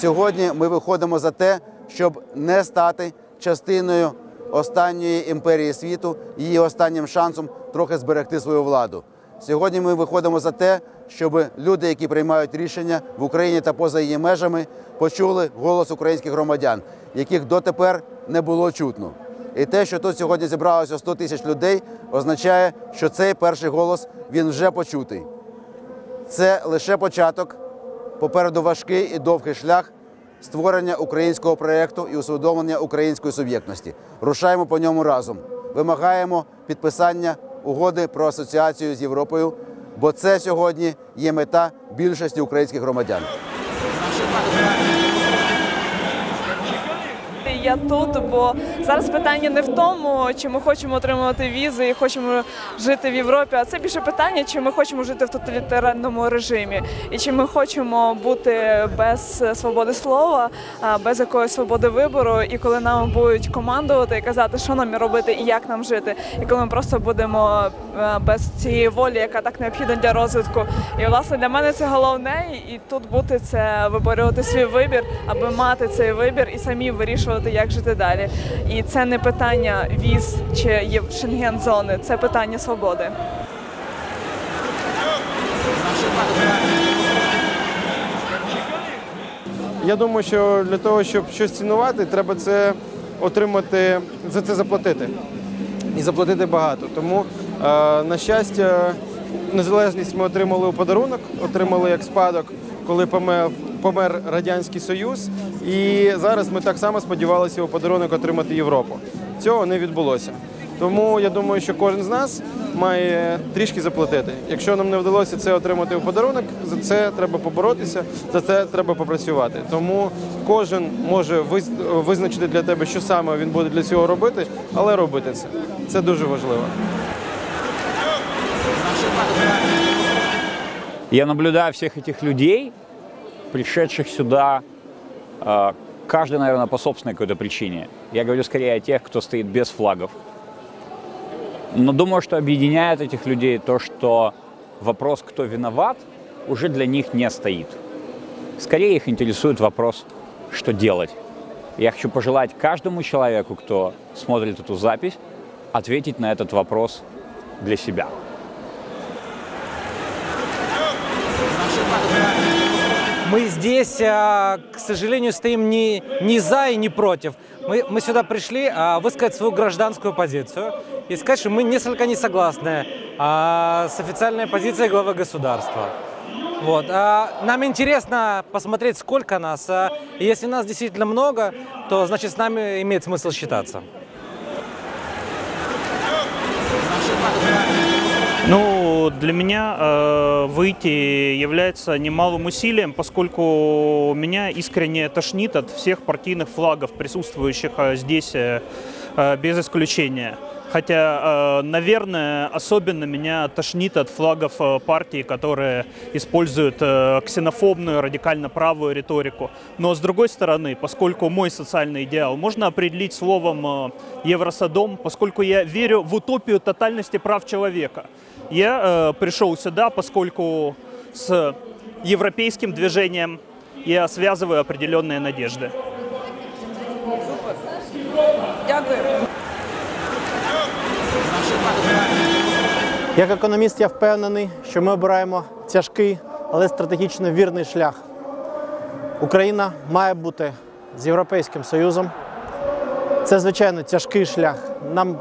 Сьогодні ми виходимо за те, щоб не стати частиною останньої імперії світу, її останнім шансом трохи зберегти свою владу. Сьогодні ми виходимо за те, щоб люди, які приймають рішення в Україні та поза її межами, почули голос українських громадян, яких дотепер не було чутно. І те, що тут сьогодні зібралося 100 тисяч людей, означає, що цей перший голос він вже почутий. Це лише початок. Попереду важкий і довгий шлях створення українського проєкту і усвідомлення української суб'єктності. Рушаємо по ньому разом. Вимагаємо підписання угоди про асоціацію з Європою, бо це сьогодні є мета більшості українських громадян. Я тут, бо зараз питання не в тому, чи ми хочемо отримувати візи і хочемо жити в Європі, а це більше питання, чи ми хочемо жити в тоталітарному режимі, і чи ми хочемо бути без свободи слова, без якоїсь свободи вибору, і коли нам будуть командувати і казати, що нам робити і як нам жити, і коли ми просто будемо без цієї волі, яка так необхідна для розвитку. І власне для мене це головне, і тут бути це виборювати свій вибір, аби мати цей вибір і самі вирішувати, як жити далі. І це не питання віз чи є шенген зони, це питання свободи. Я думаю, що для того, щоб щось цінувати, треба це отримати, за це заплатити. І заплатити багато. Тому, е, на щастя, незалежність ми отримали у подарунок, отримали як спадок, коли помер, помер Радянський Союз. І зараз ми так само сподівалися у подарунок отримати Європу. Цього не відбулося. Тому я думаю, що кожен з нас має трішки заплатити. Якщо нам не вдалося це отримати у подарунок, за це треба поборотися, за це треба попрацювати. Тому кожен може визначити для тебе, що саме він буде для цього робити, але робити це. Це дуже важливо. Я наблюдаю всех этих людей, пришедших сюда, э, каждый, наверное, по собственной какой-то причине. Я говорю скорее о тех, кто стоит без флагов. Но думаю, что объединяет этих людей то, что вопрос, кто виноват, уже для них не стоит. Скорее их интересует вопрос, что делать. Я хочу пожелать каждому человеку, кто смотрит эту запись, ответить на этот вопрос для себя. Мы здесь, а, к сожалению, стоим не, не за и не против. Мы, мы сюда пришли а, высказать свою гражданскую позицию и сказать, что мы несколько не согласны а, с официальной позицией главы государства. Вот. Нам интересно посмотреть, сколько нас. если нас действительно много, то значит с нами имеет смысл считаться. Ну, для меня э, выйти является немалым усилием, поскольку меня искренне тошнит от всех партийных флагов, присутствующих э, здесь э, э, без исключения. Хотя, э, наверное, особенно меня тошнит от флагов э, партий, которые используют э, ксенофобную, радикально правую риторику. Но с другой стороны, поскольку мой социальный идеал можно определить словом Евросодом, поскольку я верю в утопию тотальности прав человека, я пришел сюда, поскольку с европейским движением я связываю определенные надежды. Дякую. Як економіст, я впевнений, що ми обираємо тяжкий, але стратегічно вірний шлях. Україна має бути з Європейським Союзом. Це, звичайно, тяжкий шлях. Нам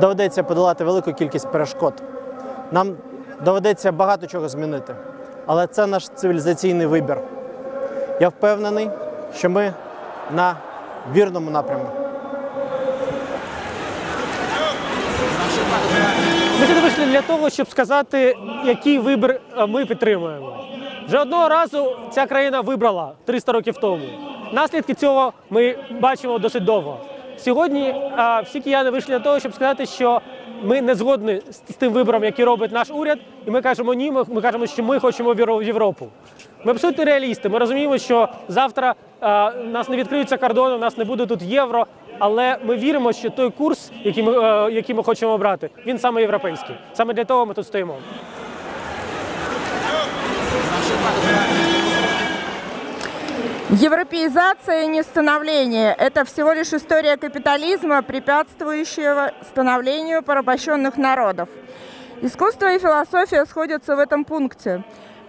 доведеться подолати велику кількість перешкод. Нам доведеться багато чого змінити. Але це наш цивілізаційний вибір. Я впевнений, що ми на вірному напрямку. Ми сюди вийшли для того, щоб сказати, який вибір е, ми підтримуємо. Вже одного разу ця країна вибрала 300 років тому. Наслідки цього ми бачимо досить довго. Сьогодні е, всі кияни вийшли для того, щоб сказати, що ми не згодні з тим вибором, який робить наш уряд, і ми кажемо ні, ми, ми кажемо, що ми хочемо в Європу. Ми абсолютно реалісти. Ми розуміємо, що завтра е, у нас не відкриються кордони, у нас не буде тут євро. Але ми віримо, що той курс, який ми, е, який ми хочемо обрати, він саме європейський. Саме для того ми тут стоїмо. Европеизация не становление. Это всего лишь история капитализма, препятствующего становлению порабощенных народов. Искусство и философия сходятся в этом пункте.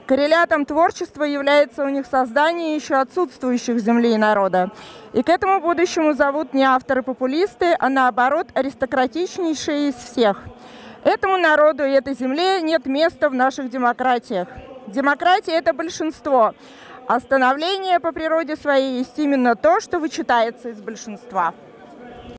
Коррелятом творчества является у них создание еще отсутствующих земли и народа. И к этому будущему зовут не авторы-популисты, а наоборот аристократичнейшие из всех. Этому народу и этой земле нет места в наших демократиях. Демократия – это большинство, а становление по природе своей есть именно то, что вычитается из большинства.